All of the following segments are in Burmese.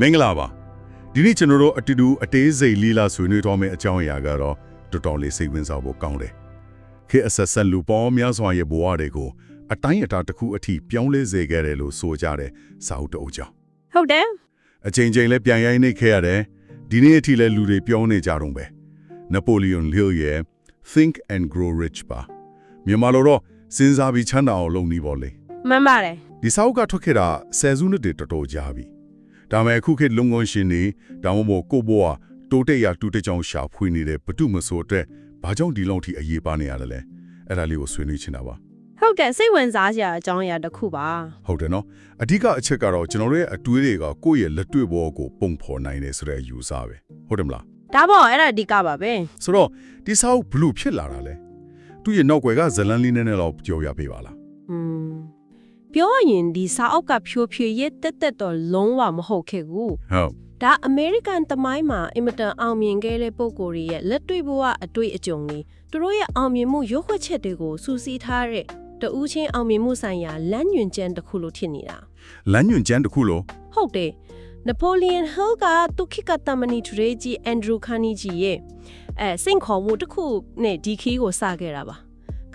မင်္ဂလာပါဒီနေ့ကျွန်တော်တို့အတူတူအသေးစိတ်လီလာဆွေးနွေးတော့မယ့်အကြောင်းအရာကတော့တော်တော်လေးစိတ်ဝင်စားဖို့ကောင်းတယ်ခေတ်အဆက်ဆက်လူပေါ်များစွာရဲ့ဘဝတွေကိုအတိုင်းအတာတစ်ခုအထိပြောင်းလဲစေခဲ့တယ်လို့ဆိုကြတယ်စာအုပ်တစ်အုပ်ကြောင့်ဟုတ်တယ်အချိန်ချင်းလဲပြန်ရိုင်းနေခဲ့ရတယ်ဒီနေ့အထိလဲလူတွေပြောနေကြတော့ပဲနပိုလီယွန်ဟီလ်ရဲ့ Think and Grow Rich ပါမြန်မာလိုတော့စဉ်းစားပြီးချမ်းသာအောင်လုပ်နေပါလေမှန်ပါတယ်ဒီစာအုပ်ကထွက်ခဲ့တာဆယ်စုနှစ်တွေတော်တော်ကြာပြီ ဒါမဲ့အခုခေတ်လုံငုံရှင်နေဒါမှမဟုတ်ကိုဘွားတိုးတက်ရတူတက်ကြောင်ရှာဖွေနေတဲ့ဘတုမဆိုအတွက်ဘာကြောင့်ဒီလောက်ထိအရေးပါနေရတယ်လဲအဲ့ဒါလေးကိုဆွေးနွေးချင်တာပါဟုတ်တယ်စိတ်ဝင်စားစရာအကြောင်းအရာတစ်ခုပါဟုတ်တယ်နော်အဓိကအချက်ကတော့ကျွန်တော်တို့ရဲ့အတွေးတွေကကိုယ့်ရဲ့လက်တွေ့ဘောကိုပုံဖော်နိုင်တယ်ဆိုတဲ့အယူဆပဲဟုတ်တယ်မလားဒါပေါ့အဲ့ဒါအဓိကပါပဲဆိုတော့ဒီစာအုပ်ဘလို့ဖြစ်လာတာလဲသူ့ရဲ့နောက်ွယ်ကဇလန်လေးနဲ့တော့ကြော်ရပေးပါလားอืม ပြောရရင်ဒီစာအုပ်ကဖြိုဖြိုရဲ့တက်တက်တော့လုံးဝမဟုတ်ခဲ့ဘူးဟုတ်ဒါအမေရိကန်တမိုင်းမှာအင်မတန်အောင်မြင်ခဲ့တဲ့ပုံကိုယ်တွေရဲ့လက်တွေ့ဘဝအတွေ့အကြုံတွေသူတို့ရဲ့အောင်မြင်မှုရုပ်ခွက်ချက်တွေကိုစူးစီးထားတဲ့တဦးချင်းအောင်မြင်မှုဆိုင်ရာလမ်းညွှန်ချက်တစ်ခုလို့ထင်နေတာလမ်းညွန်ကျန်းတစ်ခုလို့ဟုတ်တယ်နပိုလီယန်ဟိုကသူခိကတမနီထရေဂျီအန်ဒရူခါနီဂျီရဲ့အဲစိန်ခေါ်မှုတစ်ခုနဲ့ဒီခီးကိုစခဲ့တာပါ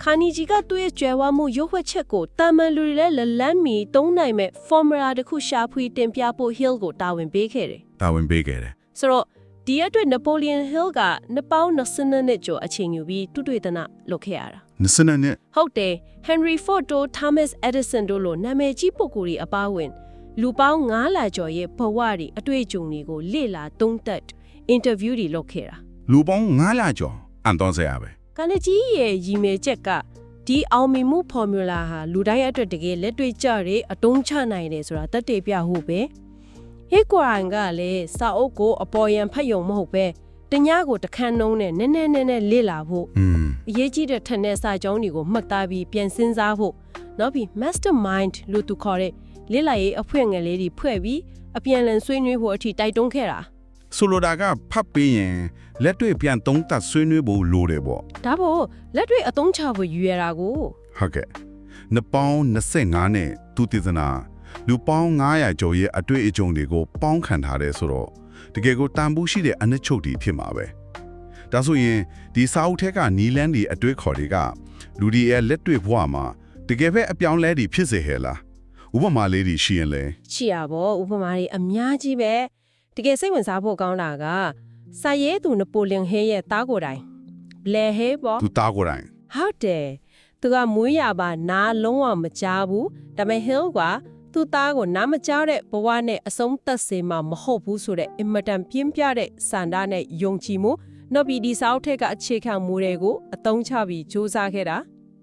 ခါနီဂျီကသူ့ရဲ့ကြွယ်ဝမှုရုပ်ဝက်ချက်ကိုတာမန်လူတွေလည်းလလန်းမီတုံးနိုင်မဲ့ formula တစ်ခုရှာဖွေတင်ပြဖို့ Hill ကိုတာဝန်ပေးခဲ့တယ်တာဝန်ပေးခဲ့တယ်ဆိုတော့ဒီအတွက် Napoleon Hill ကနှစ်ပေါင်း20နှစ်ကျော်အချိန်ယူပြီးတူတွေ့တနာလုပ်ခဲ့ရတာနစနနဲ့ဟုတ်တယ် Henry Ford တို့ Thomas Edison တို့လိုနာမည်ကြီးပုဂ္ဂိုလ်တွေအပါအဝင်လူပေါင်း9လကျော်ရဲ့ဘဝတွေအတွေ့အကြုံတွေကိုလေ့လာသုံးသပ်အင်တာဗျူးတွေလုပ်ခဲ့တာလူပေါင်း900ကျော်အန်တော့ဆရာပဲ ကနကြီးရဲ့ရည်မယ်ချက်ကဒီအောင်မြင်မှု formula ဟာလူတိုင်းအတွက်တကယ်လက်တွေ့ကျတဲ့အတုံးချနိုင်တယ်ဆိုတာတတ်တေပြဟုတ်ပဲဟေကွာန်ကလည်းစာအုပ်ကိုအပေါ်ယံဖတ်ယုံမဟုတ်ပဲတညကိုတခန်းနှုံးနဲ့နည်းနည်းနည်းနည်းလေ့လာဖို့อืมအရေးကြီးတဲ့ထက်တဲ့စာကြောင်းတွေကိုမှတ်သားပြီးပြန်စဉ်းစားဖို့နောက်ပြီး mastermind လို့သူခေါ်တဲ့လေ့လာရေးအဖွဲ့ငယ်လေးတွေဖွဲ့ပြီးအပြန်အလှန်ဆွေးနွေးဖို့အထိတိုက်တွန်းခဲ့တာ ဆိုလိုတာကဖတ်ပြီးရင်လက်တွေ့ပြန်သုံးသပ်ဆွေးနွေးဖို့လိုတယ်ပေါ့ဒါပေါ့လက်တွေ့အသုံးချဖို့ယူရတာကိုဟုတ်ကဲ့နှစ်ပေါင်း25နဲ့သူတည်သနာလူပေါင်း900ကျော်ရဲ့အတွေ့အကြုံတွေကိုပေါင်းခံထားတယ်ဆိုတော့တကယ်ကိုတန်ဖိုးရှိတဲ့အနှစ်ချုပ်တီဖြစ်မှာပဲဒါဆိုရင်ဒီစာအုပ်ထက်ကနီလန်းဒီအတွေ့ခေါ်တွေကလူဒီရဲ့လက်တွေ့ဘဝမှာတကယ်ပဲအပြောင်းလဲတွေဖြစ်စေဟဲလားဥပမာလေးတွေရှိရင်လဲချီရပေါ့ဥပမာတွေအများကြီးပဲ တကယ်စိတ်ဝင်စားဖို့ကောင်းတာကစာရေးသူနပိုလီယန်ဟေးရဲ့တားကိုယ်တိုင်ဘလဲဟေးပေါ့သူတားကိုယ်တိုင်ဟုတ်တယ်သူကမွေးရပါနားလုံးဝမကြားဘူးဒါပေမဲ့ Hill ကသူ့သားကိုနားမကြားတဲ့ဘဝနဲ့အဆုံးသက်စေမှာမဟုတ်ဘူးဆိုတဲ့အင်မတန်ပြင်းပြတဲ့စန္ဒနဲ့ယုံကြည်မှုနောက်ပြီးဒီစာအုပ်ထက်ကအခြေခံမူတွေကိုအသုံးချပြီးစူးစမ်းခဲ့တာ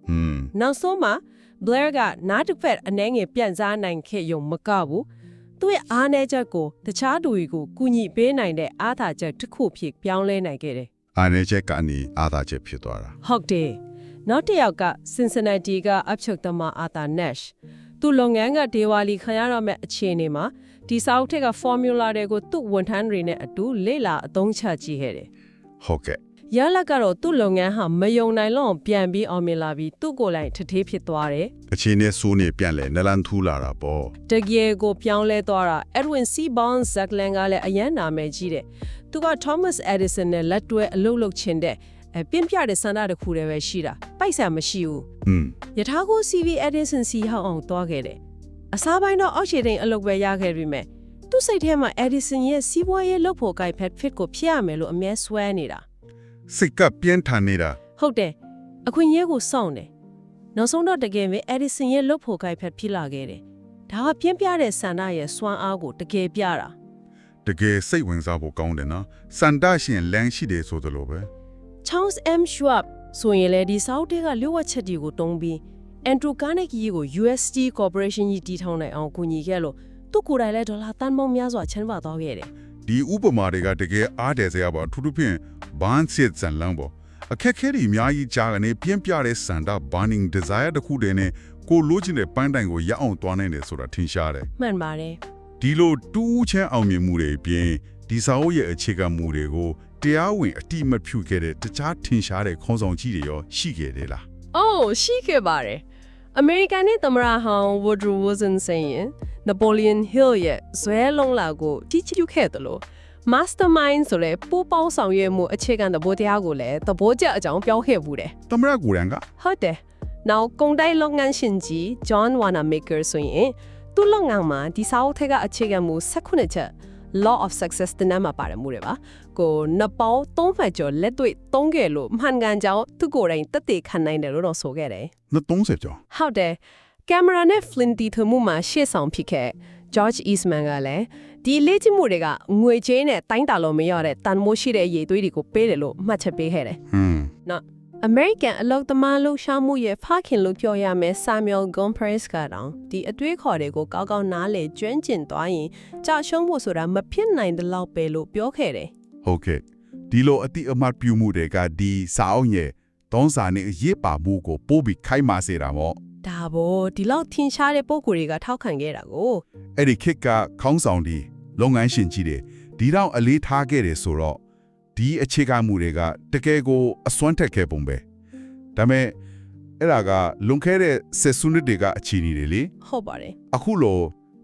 ဟွန်းနောက်ဆုံးမှာ Blair ကနားတစ်ဖက်အနှဲငယ်ပြန်စားနိုင်ခဲ့ရုံမကဘူး သူ့ရဲ့အားနည်းချက်ကိုတခြားသူတွေကိုကူညီပေးနိုင်တဲ့အားသာချက်တစ်ခုဖြစ်ပြောင်းလဲနိုင်ခဲ့တယ်အာနေချက်ကနေအာသာချက်ဖြစ်သွားတာဟုတ်တယ်နောက်တစ်ယောက်က Cincinnati ကအချုပ်သမား Arthur Nash သူလုပ်ငန်းကဒေဝါလီခံရတော့မဲ့အခြေအနေမှာဒီစာအုပ်ထက်က formula တွေကိုသူ့ဝန်ထမ်းတွေနဲ့အတူလေ့လာအသုံးချကြည့်ခဲ့တယ်ဟုတ်ကဲ့ ရလဒ်ကတော့သူ့လုပ်ငန်းဟာမယုံနိုင်လောက်အောင်ပြန်ပြီးအောင်မြင်လာပြီးသူ့ကိုယ်တိုင်ထထေးဖြစ်သွားတယ်အချင်းနဲ့စိုးနေပြန်လဲနလန်ထူလာတာပေါ့တကယ်ကိုပြောင်းလဲသွားတာ Edwin C. Bound Zackland ကလည်းအရန်နာမည်ကြီးတယ်သူက Thomas Edison နဲ့လက်တွဲအလုပ်လုပ်ချင်တဲ့အပြင်းပြတဲ့စန္ဒတစ်ခုတည်းပဲရှိတာပိုက်ဆံမရှိဘူးอืมယထာကို CV Edison စီဟောင်းအောင်တွားခဲ့တယ်အစားပိုင်းတော့အောက်ခြေတိန်အလုပ်ပဲရခဲ့ပြီမဲ့သူ့စိတ်ထဲမှာ Edison ရဲ့စီးပွားရေးလုပ်ဖို့ guide pad fit ကိုဖျက်ရမယ်လို့အမြဲဆွဲနေတာ စိတ်ကပြင်းထန်နေတာဟုတ်တယ်အခွင့်အရေးကိုစောင့်တယ်နောက်ဆုံးတော့တကယ်ပဲ Edison ရဲ့လုပ်ဖို့ guide pad ဖြစ်လာခဲ့တယ်ဒါကပြင်းပြတဲ့ဆန္ဒရဲ့စွမ်းအားကိုတကယ်ပြတာတကယ်စိတ်ဝင်စားဖို့ကောင်းတယ်နော်စန္ဒရှင်လမ်းရှိတယ်ဆိုသလိုပဲ Charles M. Schwab ဆိုရင်လေဒီစောက်တဲ့ကလျှို့ဝှက်ချက်တွေကိုတုံးပြီး Andrew Carnegie ကို UST Corporation ကြီးတည်ထောင်နိုင်အောင်ကူညီခဲ့လို့သူ့ကိုယ်တိုင်လည်းဒေါ်လာတန်ပေါင်းများစွာချမ်းသာသွားခဲ့တယ် ဒီဥပမာတွေကတကယ်အားတယ်စရာပါအထူးသဖြင့်ဘန်းစစ်ဇန်လန်းပေါ့အခက်ခဲတွေအများကြီးကြားကနေပြင်းပြတဲ့စန္ဒ burning desire တစ်ခုတည်းနဲ့ကိုလိုချင်တဲ့ပန်းတိုင်ကိုရအောင်သွားနိုင်တယ်ဆိုတာထင်ရှားတယ်မှန်ပါတယ်ဒီလိုတူးချမ်းအောင်မြင်မှုတွေအပြင်ဒီစာအုပ်ရဲ့အခြေခံမူတွေကိုတရားဝင်အတိအမတ်ပြုခဲ့တဲ့တခြားထင်ရှားတဲ့ခေါင်းဆောင်ကြီးတွေရောရှိခဲ့တယ်လား။အိုးရှိခဲ့ပါတယ်။ အမေရိကန်နဲ့သမ္မတဟောင်း Woodrow Wilson ဆိုရင် Napoleon Hill ရဲ့ဇွဲလုံးလာကိုကြီးကျူးခဲ့တယ်လို့ mastermind ဆိုတဲ့ပူပေါင်းဆောင်ရွက်မှုအခြေခံသဘောတရားကိုလည်းသဘောကျအကြောင်းပြောခဲ့ဘူးတယ်သမရကိုရန်ကဟုတ်တယ်။နောက်ကုန်တိုက်လုပ်ငန်းရှင်ကြီး John Wanamaker ဆိုရင်သူ့လုပ်ငန်းမှာဒီစာအုပ်ထက်ကအခြေခံမူ16ချက် law of success တနမ်းမှာပါတယ်မှုတွေပါ။ကိုနှစ်ပေါင်း3ဖက်ကျော်လက်တွေ့သုံးခဲ့လို့မှန်ကန်ကြောင်းသူကိုယ်တိုင်တက်တည်ခံနိုင်တယ်လို့တော့ဆိုခဲ့တယ်230ကျော်။ဟုတ်တယ်။ကင်မရာနဲ့ flinty ထမှုမှာရှေ့ဆောင်ဖြစ်ခဲ့ George Eastman ကလည်းဒီလေ့ကျင့်မှုတွေကငွေကြေးနဲ့တိုင်းတာလို့မရတဲ့တန်မိုးရှိတဲ့အရေးသွေးတွေကိုပေးတယ်လို့မှတ်ချက်ပေးခဲ့တယ်ဟွန်းနော် American အလောက်သမားလှူရှားမှုရဲ့ဖခင်လို့ပြောရမယ် Samuel Gompers ကတော့ဒီအတွေးခေါ်တွေကိုကောက်ကောက်နားလေကျွမ်းကျင်သွားရင်ကြာရှုံးဖို့ဆိုတာမဖြစ်နိုင်တဲ့လောက်ပဲလို့ပြောခဲ့တယ်ဟုတ်ကဲ့ဒီလိုအတိအမှတ်ပြုမှုတွေကဒီစာအုပ်ရဲ့သုံးစာနဲ့အရေးပါမှုကိုပို့ပြီးခိုင်းမာစေတာမို့။ဒါဘောဒီလောက်ထင်ရှားတဲ့ပုံကိုယ်တွေကထောက်ခံခဲ့တာကိုအဲ့ဒီခေတ်ကခေါင်းဆောင်ဒီလုပ်ငန်းရှင်ကြီးတွေဒီတော့အလေးထားခဲ့တယ်ဆိုတော့ ဒီအခြေခံမှုတွေကတကယ်ကိုအစွမ်းထက်ခဲ့ပုံပဲဒါပေမဲ့အဲ့ဒါကလွန်ခဲ့တဲ့ဆက်စုနှစ်တွေကအခြေအနေတွေလေဟုတ်ပါတယ်အခုလို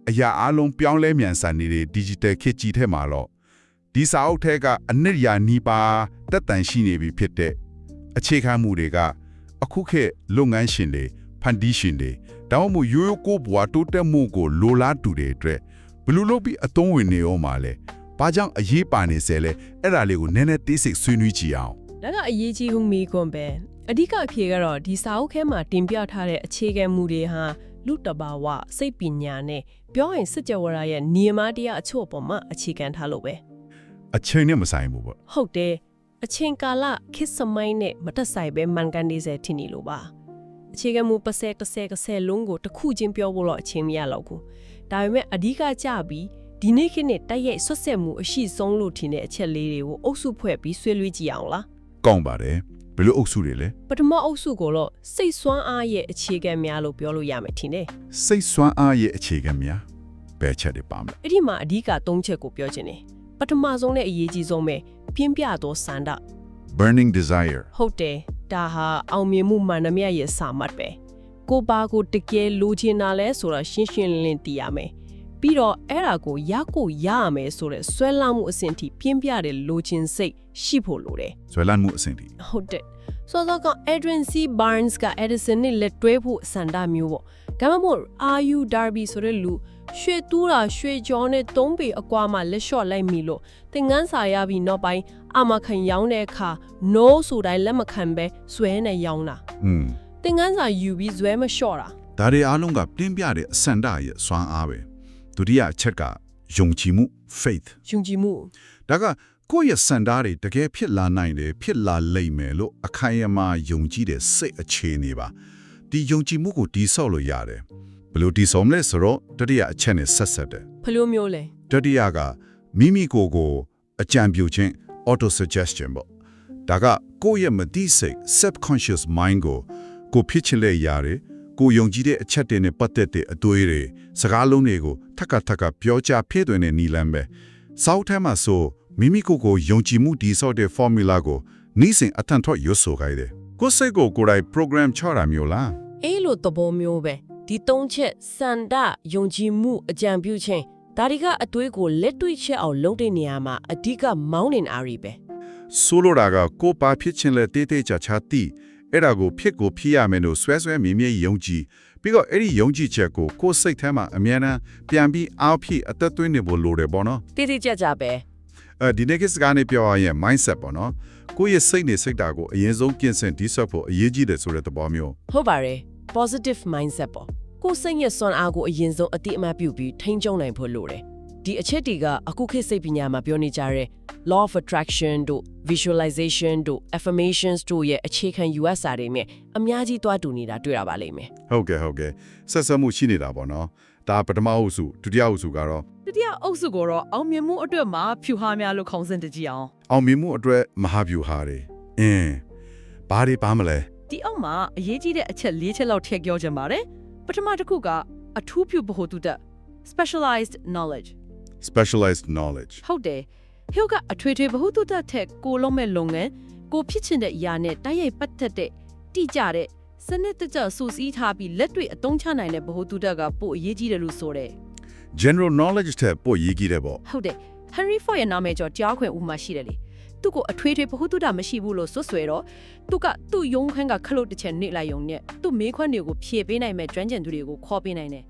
အရာအလုံးပြောင်းလဲမြန်ဆန်နေတဲ့ digital ခေတ်ကြီးထဲမှာတော့ဒီစာအုပ်ထဲကအနှစ်ရာနီးပါးတက်တန်ရှိနေပြီဖြစ်တဲ့အခြေခံမှုတွေကအခုခေတ်လုပ်ငန်းရှင်တွေဖန်တီးရှင်တွေတောင်းမှုရိုးရိုးကိုဘွားတိုးတက်မှုကိုလိုလားတူတဲ့အတွက်ဘယ်လို့လုပ်ပြီးအသုံးဝင်နေရောမှာလဲ ဘာကြောင့်အရေးပါနေစေလဲအဲ့ဒါလေးကိုနည်းနည်းတိစိတ်ဆွေးနွေးကြည့်အောင်။ဒါကအရေးကြီးဆုံးမိကွန်ပဲ။အဓိကအဖြေကတော့ဒီစာအုပ်ထဲမှာတင်ပြထားတဲ့အခြေခံမူတွေဟာလူတဘာဝစိတ်ပညာနဲ့ပြောရင်စစ်ကြဝဠာရဲ့ညီမတရားအချို့အပေါ်မှာအခြေခံထားလို့ပဲ။အချိန်နဲ့မဆိုင်ဘူးပေါ့ဟုတ်တယ်အချိန်ကာလခစ်စမိုင်းနဲ့မတက်ဆိုင်ပဲမှန်ကန်နေစေထင်နေလို့ပါအခြေခံမူပတ်စဲတစ်ဆဲကဆဲလုံးကိုတစ်ခုချင်းပြောဖို့တော့အချိန်မရတော့ဘူးဒါပေမဲ့အဓိကကြပြီး ဒီနေ့ခေတ်နဲ့တိုက်ရိုက်ဆွတ်ဆက်မှုအရှိဆုံးလို့ထင်တဲ့အချက်လေးတွေကိုအုပ်စုဖွဲ့ပြီးဆွေးနွေးကြည့်အောင်လားကောင်းပါတယ်ဘယ်လိုအုပ်စုတွေလဲပထမအုပ်စုကိုတော့စိတ်ဆွမ်းအားရဲ့အခြေခံများလို့ပြောလို့ရမယ်ထင်တယ်စိတ်ဆွမ်းအားရဲ့အခြေခံများဘယ်ချက်တွေပါမလဲအဲ့ဒီမှာအဓိက၃ချက်ကိုပြောချင်တယ်ပထမဆုံးနဲ့အရေးကြီးဆုံးပဲပြင်းပြသောစန္ဒ burning desire ဟုတ်တယ်ဒါဟာအောင်မြင်မှုမှန်သမျှရဲ့စာမှတ်ပဲကိုပါကိုတကယ်လိုချင်တာလဲဆိုတာရှင်းရှင်းလင်းလင်းသိရမယ် ပြီးတော့အဲ့ဒါကိုရကိုရရမယ်ဆိုတဲ့ဆွဲလမ်းမှုအဆင့်ထိပြင်းပြတဲ့လိုချင်စိတ်ရှိဖို့လိုတယ်ဇွဲလန်းမှုအဆင့်ထိဟုတ်တယ်စောစောက Adrian C Barnes က Edison နဲ့လက်တွဲဖို့စန္ဒမျိုးပေါ့ဒါမှမဟုတ် RU Darby ဆိုတဲ့လူရွှေတူးတာရွှေကြောနဲ့သုံးပေအကွာမှလက်လျှော့လိုက်မိလို့သင်ငန်းစာရပြီးနောက်ပိုင်းအမခံရောင်းတဲ့အခါ no ဆိုတိုင်းလက်မခံပဲဇွဲနဲ့ရောင်းတာอืมသင်ငန်းစာယူပြီးဇွဲမလျှော့တာဒါတွေအားလုံးကပြင်းပြတဲ့အစန္ဒရဲ့စွမ်းအားပဲ ဒုတိယအချက်ကယုံကြည်မှု faith ယုံကြည်မှုဒါကကိုယ့်ရဲ့စန္ဒတွေတကယ်ဖြစ်လာနိုင်တယ်ဖြစ်လာလိမ့်မယ်လို့အခိုင်အမာယုံကြည်တဲ့စိတ်အခြေအနေပါဒီယုံကြည်မှုကိုတည်ဆောက်လို့ရတယ်ဘယ်လိုတည်ဆောက်မလဲဆိုတော့တတိယအချက်နဲ့ဆက်ဆက်တယ်ဘယ်လိုမျိုးလဲတတိယကမိမိကိုယ်ကိုအကြံပြုခြင်း auto suggestion ပေါ့ဒါကကိုယ့်ရဲ့မသိစိတ် subconscious mind ကိုကိုဖြစ်ချင်တဲ့ຢာတွေ ကိုယုံကြည်တဲ့အချက်တွေနဲ့ပတ်သက်တဲ့အတွေးတွေစကားလုံးတွေကိုထက်ကထက်ကပြောကြဖြည့်သွင်းတဲ့နီလန်းပဲစောက်ထဲမှာဆိုမိမိကိုယ်ကိုယုံကြည်မှုတည်ဆောက်တဲ့ formula ကိုနီးစင်အထန်ထော့ရွတ်ဆိုခိုင်းတယ်ကိုယ်စိတ်ကိုကိုယ်တိုင် program ချတာမျိုးလားအေးလိုသဘောမျိုးပဲဒီသုံးချက်စန္ဒယုံကြည်မှုအကြံပြုခြင်းဒါတွေကအတွေးကိုလက်တွေ့ချက်အောင်လုပ်တဲ့နေရာမှာအဓိကမောင်းနေတာရီပဲဆိုလိုတာကကိုယ်ပါဖြစ်ချင်းလဲတေးသေးချာချာတီး အဲ့ဒါကိုဖြစ်ကိုဖြစ်ရမယ်လို့ဆွဲဆွဲမြင်းမြဲယုံကြည်ပြီးတော့အဲ့ဒီယုံကြည်ချက်ကိုကိုယ်စိတ်ထဲမှာအမြဲတမ်းပြန်ပြီးအားဖြည့်အသက်သွင်းနေဖို့လိုတယ်ပေါ့နော်တိတိကျကျပဲအဲဒီနေ့ကစကားနဲ့ပြောရရင် mindset ပေါ့နော်ကိုယ့်ရဲ့စိတ်နဲ့စိတ်ဓာတ်ကိုအရင်ဆုံးကျင့်စဉ်တည်ဆောက်ဖို့အရေးကြီးတယ်ဆိုတဲ့သဘောမျိုးဟုတ်ပါတယ် positive mindset ပေါ့ကိုယ်စိတ်ရဲ့စွမ်းအားကိုအရင်ဆုံးအတိအမှတ်ပြုပြီးထိန်းချုပ်နိုင်ဖို့လိုတယ် ဒီအချက်တွေကအခုခေတ်စိတ်ပညာမှာပြောနေကြတဲ့ law of attraction တို့ visualization တို့ affirmations တို့ရဲ့အခြေခံ US စာတွေနဲ့အများကြီးတွားတူနေတာတွေ့ရပါလိမ့်မယ်ဟုတ်ကဲ့ဟုတ်ကဲ့ဆက်ဆက်မှုရှိနေတာပေါ့နော်ဒါပထမအုပ်စုဒုတိယအုပ်စုကတော့တတိယအုပ်စုကိုတော့အောင်မြင်မှုအတွက်မှာဖြူဟားများလို့ခေါင်းစဉ်တကြည့်အောင်အောင်မြင်မှုအတွက်မဟာဗျူဟာတွေအင်းဘာတွေပါမလဲဒီအောက်မှာအရေးကြီးတဲ့အချက်၄ချက်လောက်ထည့်ပြောချင်ပါတယ်ပထမတစ်ခုကအထူးပြုဗဟုသုတ specialized knowledge specialized knowledge ဟုတ်တယ်ဟိုကအထွေထွေဗဟုသုတထက်ကိုလုံးမဲ့လုပ်ငန်းကိုဖြစ်ချင်တဲ့အရာနဲ့တိုက်ရိုက်ပတ်သက်တဲ့တိကျတဲ့စနစ်တကျစူးစီးထားပြီးလက်တွေ့အသုံးချနိုင်တဲ့ဗဟုသုတကပိုအရေးကြီးတယ်လို့ဆိုတယ် general knowledge တဲ့ပို့ရေးကြီးတယ်ပေါ့ဟုတ်တယ် Henry Ford ရဲ့နာမည်ကျော်ကြားခွင့်ဥပမာရှိတယ်လေသူ့ကိုအထွေထွေဗဟုသုတမရှိဘူးလို့ဆွဆွဲတော့သူကသူ့ယုံခန်းကခလုတ်တစ်ချက်နေလိုက်ုံနဲ့သူ့မေးခွန်းတွေကိုဖြေပေးနိုင်မဲ့ကျွမ်းကျင်သူတွေကိုခေါ်ပေးနိုင်တယ်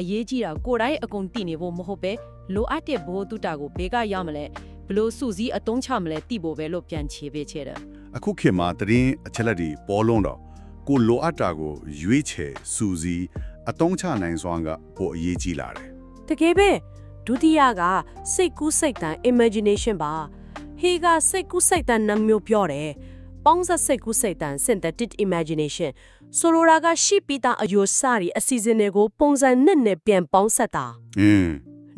အရေးကြီးတာကိုယ်တိုင်အကုန်တည်နေဖို့မဟုတ်ပဲလိုအပ်တဲ့ဗဟုသုတကိုဘေးကရမလဲဘလို့စူးစီးအသုံးချမလဲသိဖို့ပဲလို့ပြန်ခြေပေးချေတယ်အခုခေတ်မှာတရင်အချက်လက်တွေပေါ်လွန်းတော့ကိုလိုအပ်တာကိုရွေးချယ်စူးစီးအတုံးချနိုင်စွမ်းကပိုအရေးကြီးလာတယ်တကယ်ပဲဒုတိယကစိတ်ကူးစိတ်တန် imagination ပါဟေကစိတ်ကူးစိတ်တန်နှမျိုးပြောတယ်ပေါင်းစပ်စိတ်ကူးစိတ်တန် synthetic imagination ဆိုလိုတာကရှိပြီးသားအယိုစရီအစီအစဉ်တွေကိုပုံစံနဲ့နဲ့ပြန်ပေါင်းစပ်တာအင်း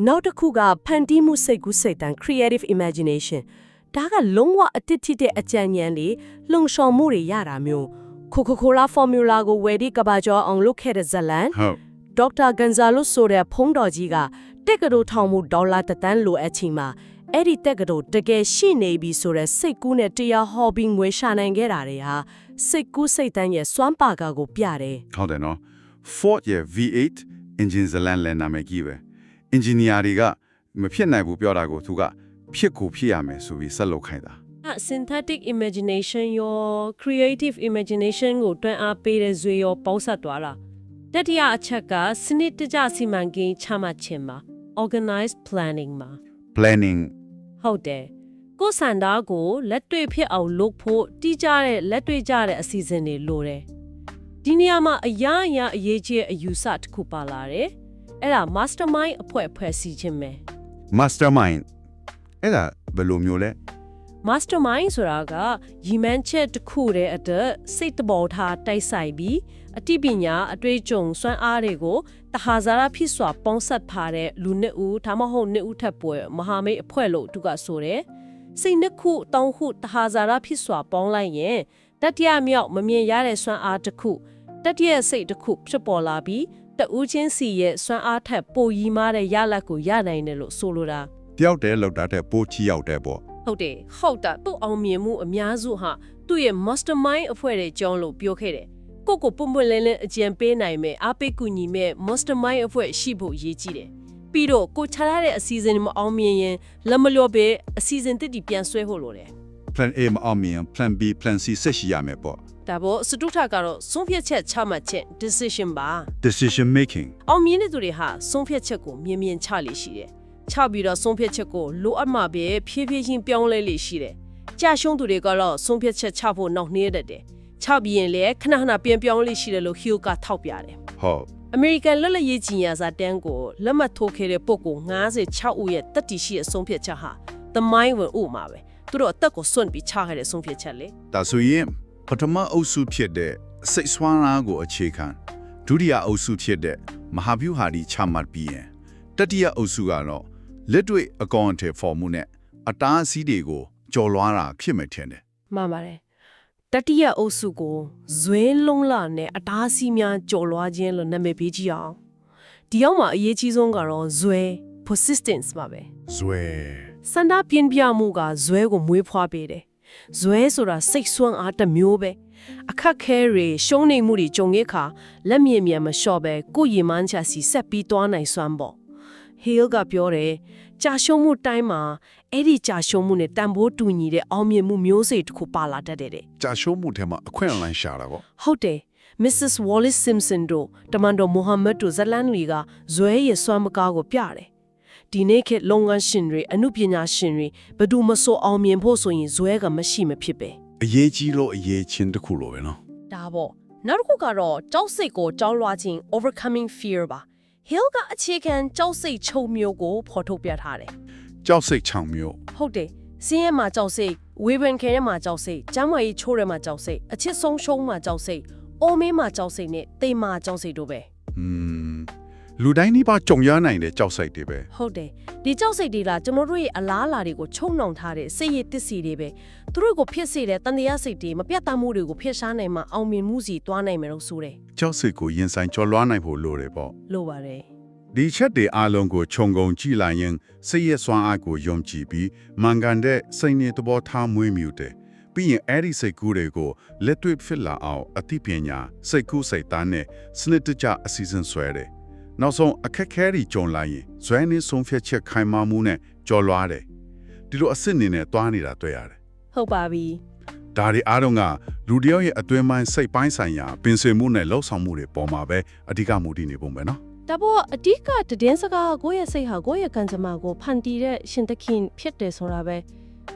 နောက်တစ်ခုကဖန်တီးမှုစိတ်ကူးစိတ်တန် creative imagination ဒါကလုံးဝအတစ်ထိတဲ့အကြံဉာဏ်လေးလုံရှော်မှုတွေရတာမျိုးကိုကိုကိုလာ formula ကိုဝယ်ဒီကဘာကျော်အောင်လုပ်ခဲ့တဲ့ဇလန်ဟုတ်ဒေါက်တာဂန်ဇာလိုဆိုတဲ့ဖုံးတော်ကြီးကတက်ကတိုထောင်မှုဒေါ်လာတစ်သန်းလိုအပ်ချိန်မှာအဲ့ဒီတက်ကတိုတကယ်ရှိနေပြီဆိုတဲ့စိတ်ကူးနဲ့တရားဟောပြီးငွေရှာနိုင်ခဲ့တာတွေဟာ စိတ်ကူးစိတ်တန်းရဲ့စွမ်းပါကာကိုပြတယ်ဟုတ်တယ်နော် Ford ရဲ့ V8 engine ဇလန်လည်းနာမည်ကြီးပဲ engineer တွေကမဖြစ်နိုင်ဘူးပြောတာကိုသူကဖြစ်ကိုဖြစ်ရမယ်ဆိုပြီးဆက်လုပ်ခိုင်းတာအ synthetic imagination ရော creative imagination ကိုတွန်းအားပေးတဲ့ဇွေရောပေါင်းစပ်သွားတာတတိယအချက်ကစနစ်တကျစီမံကိန်းချမှတ်ခြင်းပါ organized planning မှာ planning ဟုတ်တယ် ကိုယ်စန္ဒာကိုလက်တွေ့ဖြစ်အောင်လုပ်ဖို့တိကျတဲ့လက်တွေ့ကျတဲ့အစီအစဉ်တွေလိုတယ်ဒီနေရာမှာအရာအရာအရေးကြီးတဲ့အယူဆတစ်ခုပါလာတယ်အဲ့ဒါ mastermind အဖွဲ့ဖွဲ့စည်းခြင်းပဲ mastermind အဲ့ဒါဘယ်လိုမျိုးလဲ mastermind ဆိုတာကရည်မှန်းချက်တစ်ခုတည်းအတွက်စိတ်တဘောထားတိုက်ဆိုင်ပြီးအသိပညာအတွေ့အကြုံစွမ်းအားတွေကိုတဟာဇာရဖြစ်စွာပေါင်းစပ်ထားတဲ့လူနှစ်ဦးဒါမှမဟုတ်နှစ်ဦးထပ်ပွဲမဟာမိတ်အဖွဲ့လို့သူကဆိုတယ် စိတ်နှစ်ခုတောင်းခုတဟာဇာရဖြစ်စွာပေါင်းလိုက်ရင်တတိယမြောက်မမြင်ရတဲ့စွမ်းအားတစ်ခုတတိယစိတ်တစ်ခုဖြစ်ပေါ်လာပြီးတဦးချင်းစီရဲ့စွမ်းအားထက်ပိုကြီးမားတဲ့ရလဒ်ကိုရနိုင်တယ်လို့ဆိုလိုတာတယောက်တည်းလောက်တာတဲ့ပိုချီရောက်တဲ့ပေါ့ဟုတ်တယ်ဟုတ်တာသူ့အောင်မြင်မှုအများစုဟာသူ့ရဲ့ mastermind အဖွဲ့ရဲ့ကြောင်းလို့ပြောခဲ့တယ်ကိုကိုပုံပွင့်လင်းလင်းအကြံပေးနိုင်မဲ့အားပေးကူညီမဲ့ mastermind အဖွဲ့ရှိဖို့ရည်ကြီးတယ် ပြီးတော့ကိုချထားတဲ့အစီအစဉ်မအောင်မြင်ရင်လက်မလျော့ပဲအစီအစဉ်တစ်တီပြန်ဆွဲဖို့လိုတယ် plan A မအောင်မြင် plan B plan C ဆက်ရှိရမယ်ပေါ့ဒါပေါ်စတုထကတော့ဆုံးဖြတ်ချက်ချမှတ်ချက် decision ပါ decision making အောင်မြင်တဲ့သူတွေဟာဆုံးဖြတ်ချက်ကိုမြင်မြင်ချလေရှိတယ်။ချပြီးတော့ဆုံးဖြတ်ချက်ကိုလိုအပ်မှပဲဖြည်းဖြည်းချင်းပြောင်းလဲလေရှိတယ်။ကြာရှုံးသူတွေကတော့ဆုံးဖြတ်ချက်ချဖို့နောက်နှေးတတ်တယ်။ချပြီးရင်လည်းခဏခဏပြန်ပြောင်းလေရှိတယ်လို့ Hugh ကထောက်ပြတယ်ဟုတ်။ American လွတ်လပ်ရေးကြီးညာစာတန်းကိုလက်မှတ်ထိုးခဲ့တဲ့ပုဂ္ဂိုလ်56ဦးရဲ့တက်တီရှိတဲ့ဆုံးဖြတ်ချက်ဟာ The Mind ဝင်ဥမှာပဲ။သူတို့အသက်ကိုစွန့်ပြီးချခဲ့တဲ့ဆုံးဖြတ်ချက်လေဒါဆိုရင်ပထမအုပ်စုဖြစ်တဲ့စိတ်ဆွမ်းအားကိုအခြေခံဒုတိယအုပ်စုဖြစ်တဲ့မဟာဗျူဟာဒီချမှတ်ပြီးရင်တတိယအုပ်စုကတော့လက်တွေ့အကောင့်အထည်ဖော်မှုနဲ့အတားအဆီးတွေကိုကြော်လွှားတာဖြစ်မယ်ထင်တယ်မှန်ပါတယ် တတိယအုပ်စုကိုဇွဲလုံးလာနဲ့အတားအဆီးများကြော်လွှားခြင်းလို့နာမည်ပေးကြည့်အောင်ဒီရောက်မှာအရေးကြီးဆုံးကတော့ဇွဲ persistence ပါပဲဇွဲစန္ဒပြင်းပြမှုကဇွဲကိုမွေးဖွားပေးတယ်ဇွဲဆိုတာစိတ်ဆွမ်းအားတစ်မျိုးပဲအခက်ခဲတွေရှုံးနေမှုတွေကြုံခဲ့ခါလက်မြင်မြန်မလျှော့ပဲကိုယ့်ရည်မှန်းချက်စီဆက်ပြီးသွားနိုင်စွမ်းပေါ့ Hale ကပြောတယ် ကြာရှုံးမှုတိုင်းမှာအဲ့ဒီကြာရှုံးမှုနဲ့တန်ဖိုးတူညီတဲ့အောင်မြင်မှုမျိုးစေ့တစ်ခုပါလာတတ်တယ်တဲ့ကြာရှုံးမှုထဲမှာအခွင့်အလမ်းရှာတာပေါ့ဟုတ်တယ် Mrs. Wallace Simpson တို့တမန်တော်မိုဟာမက်တို့ဇလန်လီကဇွဲရဲ့စွမ်းမကားကိုပြတယ်ဒီနေ့ခေတ်လုံငန်းရှင်တွေအမှုပညာရှင်တွေဘယ်သူမဆိုအောင်မြင်ဖို့ဆိုရင်ဇွဲကမရှိမဖြစ်ပဲအရေးကြီးလို့အရေးချင်းတစ်ခုလိုပဲနော်ဒါပေါ့နောက်တစ်ခုကတော့ကြောက်စိတ်ကိုကြောက်လွှားခြင်း overcoming fear ပါ Hill ကအခြေခံကြောက်စိတ်ချုပ်မျိုးကိုဖော်ထုတ်ပြထားတယ်ကြောက်စိတ်ချောင်မျိုးဟုတ်တယ်စင်းရဲမှာကြောက်စိတ်ဝေဘန်ခဲထဲမှာကြောက်စိတ်ကျမ်းမာရေးချိုးထဲမှာကြောက်စိတ်အချစ်ဆုံးရှုံးမှာကြောက်စိတ်အိုးမင်းမှာကြောက်စိတ်နဲ့တိမ်မှာကြောက်စိတ်တို့ပဲอืม လူတိုင်းဒီပါကြုံရနိုင်တဲ့ကြောက်စိတ်တွေပဲဟုတ်တယ်ဒီကြောက်စိတ်တွေလားကျွန်တော်တို့ရဲ့အလားအလာတွေကိုချုံနှောင်ထားတဲ့စိတ်ရည်တစ္စီတွေပဲသူတို့ကိုဖြစ်စေတဲ့တန်တရားစိတ်တွေမပြတ်သားမှုတွေကိုဖျက်ရှားနိုင်မှအောင်မြင်မှုစီသွားနိုင်မယ်လို့ဆိုတယ်ကြောက်စိတ်ကိုရင်ဆိုင်ကြော်လွှားနိုင်ဖို့လိုတယ်ပေါ့လို့ပါတယ်ဒီချက်တွေအားလုံးကိုခြုံငုံကြည့်လိုက်ရင်စိတ်ရဲ့စွမ်းအားကိုယုံကြည်ပြီးမှန်ကန်တဲ့စိတ်နဲ့သဘောထားမွေးမြူတဲ့ပြီးရင်အဲ့ဒီစိတ်ကူးတွေကိုလက်တွေ့ဖြစ်လာအောင်အသိပညာစိတ်ကူးစိတ်သားနဲ့စနစ်တကျအစီအစဉ်ဆွဲတယ် နောက်ဆုံးအခက်ခဲတွေကြုံလာရင်ဇွဲနေဆုံးဖြတ်ချက်ခိုင်မာမှုနဲ့ကြော်လွားတယ်ဒီလိုအစ်စ်အနေနဲ့တွားနေတာတွေ့ရတယ်ဟုတ်ပါပြီဒါတွေအားလုံးကလူတစ်ယောက်ရဲ့အတွင်းပိုင်းစိတ်ပိုင်းဆိုင်ရာပင်စင်မှုနဲ့လှုပ်ဆောင်မှုတွေပေါ်မှာပဲအဓိကမူတည်နေပုံပဲနော်ဒါပေါ်အဓိကတည်င်းစကားကိုယ့်ရဲ့စိတ်ဟာကိုယ့်ရဲ့ကံကြမ္မာကိုဖန်တီးတဲ့ရှင်သခင်ဖြစ်တယ်ဆိုတာပဲ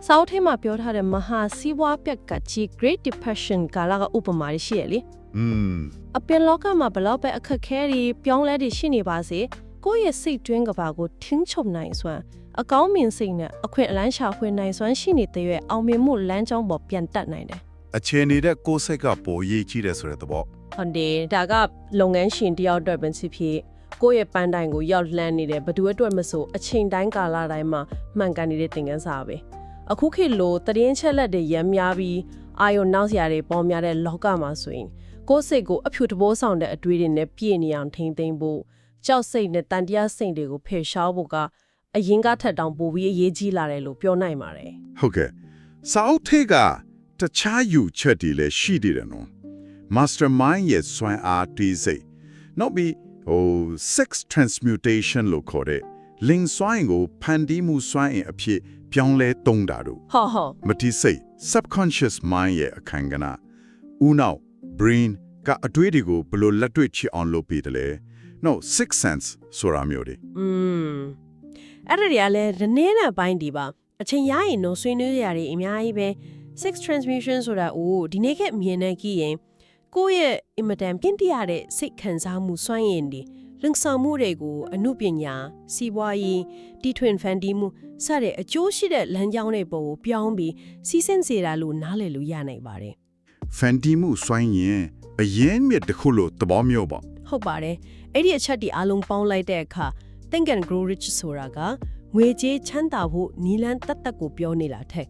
စောက်ထဲမှာပြောထားတဲ့မဟာစီးပွားပြက်ကကြီး Great Depression ကာလကဥပမာရှိရလေ อืมအပြင်လောကမှာဘလောက်ပဲအခက်ခဲတွေပြောင်းလဲတွေရှိနေပါစေကိုယ့်ရဲ့စိတ်တွင်းကဘာကိုထင်းချုပ်နိုင်စွမ်းအကောင်းမြင်စိတ်နဲ့အခွင့်အလန်းရှာဖွေနိုင်စွမ်းရှိနေတဲ့ရွယ်အောင်မြင်မှုလမ်းကြောင်းပေါ်ပြန်တက်နိုင်တယ်အခြေနေတဲ့ကိုယ်စိတ်ကပိုရေးကြီးတယ်ဆိုတဲ့သဘောဟုတ်တယ်ဒါကလုပ်ငန်းရှင်တယောက်အတွက်ပဲဖြစ်ဖြစ်ကိုယ့်ရဲ့ပန်းတိုင်ကိုရောက်လှမ်းနေတယ်ဘယ်သူအတွက်မဆိုအချိန်တိုင်းကာလတိုင်းမှာမှန်ကန်နေတဲ့သင်ခန်းစာပဲအခုခေတ်လိုတည်င်းချက်လက်တွေရမ်းများပြီးအာယုံနောက်စရာတွေပေါ်များတဲ့လောကမှာဆိုရင် ကိုယ့်စိတ်ကိုအဖြူတဘိုးဆောင်တဲ့အတွေးတွေနဲ့ပြည့်နေအောင်ထိမ့်သိမ့်ဖို့ကြောက်စိတ်နဲ့တန်တရားစိတ်တွေကိုဖယ်ရှားဖို့ကအရင်ကထက်တောင်ပိုပြီးအရေးကြီးလာတယ်လို့ပြောနိုင်ပါတယ်ဟုတ်ကဲ့စာအုပ်ထဲကတခြားယူချက်တွေလည်းရှိသေးတယ်နော် mastermind ရဲ့စွမ်းအားတီးစိတ်နောက်ပြီးဟို sex transmutation လို့ခေါ်တဲ့ link စွမ်းအင်ကိုဖန်တီးမှုစွမ်းအင်အဖြစ်ပြောင်းလဲသုံးတာတို့ဟောဟောမတိစိတ် subconscious mind ရဲ့အခန်းကဏ္ဍဦးနောက် brain ကအတွေးတွေကိုဘယ်လိုလက်တွေ့ချအောင်လုပ်ပေးတယ်လဲနောက် six sense ဆိုတာမျိုးတွေอืมအဲ့ဒါတွေကလည်းဒီနေ့နဲ့ပိုင်းဒီပါအချိန်ရရင်တော့ဆွေးနွေးရတွေအများကြီးပဲ sex transmission ဆိုတာအိုးဒီနေ့ကမြင်နေကြည့်ရင်ကိုယ့်ရဲ့အင်မတန်ပြင်းပြရတဲ့စိတ်ခံစားမှုစွမ်းရည်တွေလုံဆောင်မှုတွေကိုအမှုပညာစီးပွားရေးတီထွင်ဖန်တီးမှုစတဲ့အကျိုးရှိတဲ့လမ်းကြောင်းတွေပေါ်ကိုပြောင်းပြီးစီးဆင်းစေတာလို့နားလည်လို့ရနိုင်ပါတယ် ဖန်တီးမှုစွမ်းရင်အရင်မြစ်တစ်ခုလို့သဘောမျိုးပေါ့ဟုတ်ပါတယ်အဲ့ဒီအချက်ဒီအလုံးပေါင်းလိုက်တဲ့အခါ think and grow rich ဆိုတာကငွေကြေးချမ်းသာဖို့နီလန်းတက်တက်ကိုပြောနေတာထက်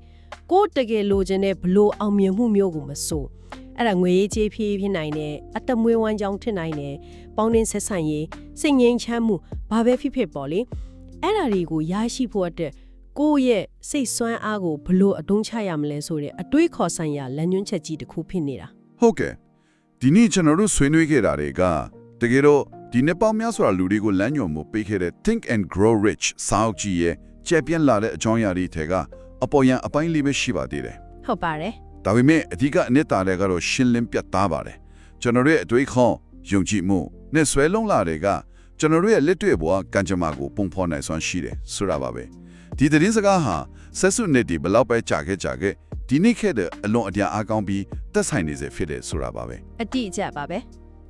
ကိုယ်တကယ်လိုချင်တဲ့ဘလို့အောင်မြင်မှုမျိုးကိုမဆိုအဲ့ဒါငွေရေးကြေးဖြည့်ဖြစ်နိုင်တယ်အတမွေးဝမ်းကြောင်းဖြစ်နိုင်တယ်ပေါင်းတင်ဆက်ဆံရေးစိတ်ငြိမ်းချမ်းမှုဘာပဲဖြစ်ဖြစ်ပေါ့လေအဲ့ဒါတွေကိုရရှိဖို့အတွက် ကိုယ့်ရဲ့စိတ်ဆွမ်းအားကိုဘလို့အတုံးချရမလဲဆိုတဲ့အတွေးခေါ်ဆိုင်ရာလမ်းညွှန်းချက်ကြီးတစ်ခုဖြစ်နေတာဟုတ်ကဲ့ဒီနေ့ကျွန်တော်တို့ဆွေးနွေးခဲ့တာတွေကတကယ်တော့ဒီနေ့ပေါင်းများစွာလူတွေကိုလမ်းညွှန်မှုပေးခဲ့တဲ့ Think and Grow Rich စာအုပ်ကြီးရဲ့ကျက်ပြန့်လာတဲ့အကြောင်းအရာတွေထဲကအပေါ်ယံအပိုင်းလေးပဲရှိပါသေးတယ်ဟုတ်ပါတယ်။ဒါပေမဲ့အဓိကအနှစ်သာရကတော့ရှင်းလင်းပြတ်သားပါတယ်။ကျွန်တော်တို့ရဲ့အတွေးခေါ်ယုံကြည်မှုနဲ့ဆွဲလုံးလာတွေက ကျွန်တော်တို့ရဲ့လက်တွေ့ဘဝကံကြမ္မာကိုပုံဖော်နိုင်စွမ်းရှိတယ်ဆိုတာပါပဲ။ဒီသတင်းစကားဟာဆက်စုနှစ်ဒီဘယ်လောက်ပဲကြာခဲ့ကြာခဲ့ဒီနေ့ခေတ်တဲ့အလွန်အတရာအားကောင်းပြီးသက်ဆိုင်နေစေဖြစ်တယ်ဆိုတာပါပဲ။အတိအကျပါပဲ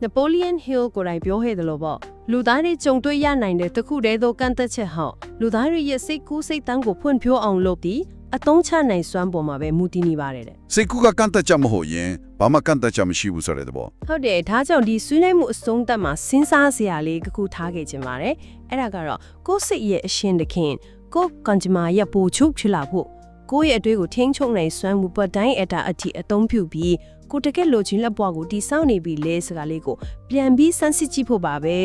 Napoleon Hill ကိုယ်တိုင်ပြောခဲ့တယ်လို့ပေါ့လူသားတွေကြုံတွေ့ရနိုင်တဲ့တစ်ခုတည်းသောကန့်သက်ချက်ဟောက်လူသားတွေရဲ့စိတ်ကူးစိတ်တန်းကိုဖွံ့ဖြိုးအောင်လုပ်ပြီး အသုံးချနိုင်စွမ်းပေါ်မှာပဲမူတည်နေပါတယ်တဲ့စိတ်ကူးကကန့်သက်ချက်မဟုတ်ရင်ဘာမှကန့်သက်ချက်မရှိဘူးဆိုတဲ့သဘောဟုတ်တယ်ဒါကြောင့်ဒီဆွေးနွေးမှုအဆုံးသတ်မှာစဉ်းစားစရာလေးတစ်ခုထားခဲ့ခြင်းပါတယ်အဲ့ဒါကတော့ကိုယ့်စိတ်ရဲ့အရှင်တခင်ကိုယ့်ကံကြမ္မာရဲ့ပူချုပ်ဖြစ်လာဖို့ကိုယ့်ရဲ့အတွေ့ကိုထိန်းချုပ်နိုင်စွမ်းမှုပတ်တိုင်းအတာအထိအသုံးပြုပြီးကိုယ်တကယ်လိုချင်လက်ဘွားကိုတိစောင်းနေပြီလဲစကားလေးကိုပြန်ပြီးစမ်းစစ်ကြည့်ဖို့ပါပဲ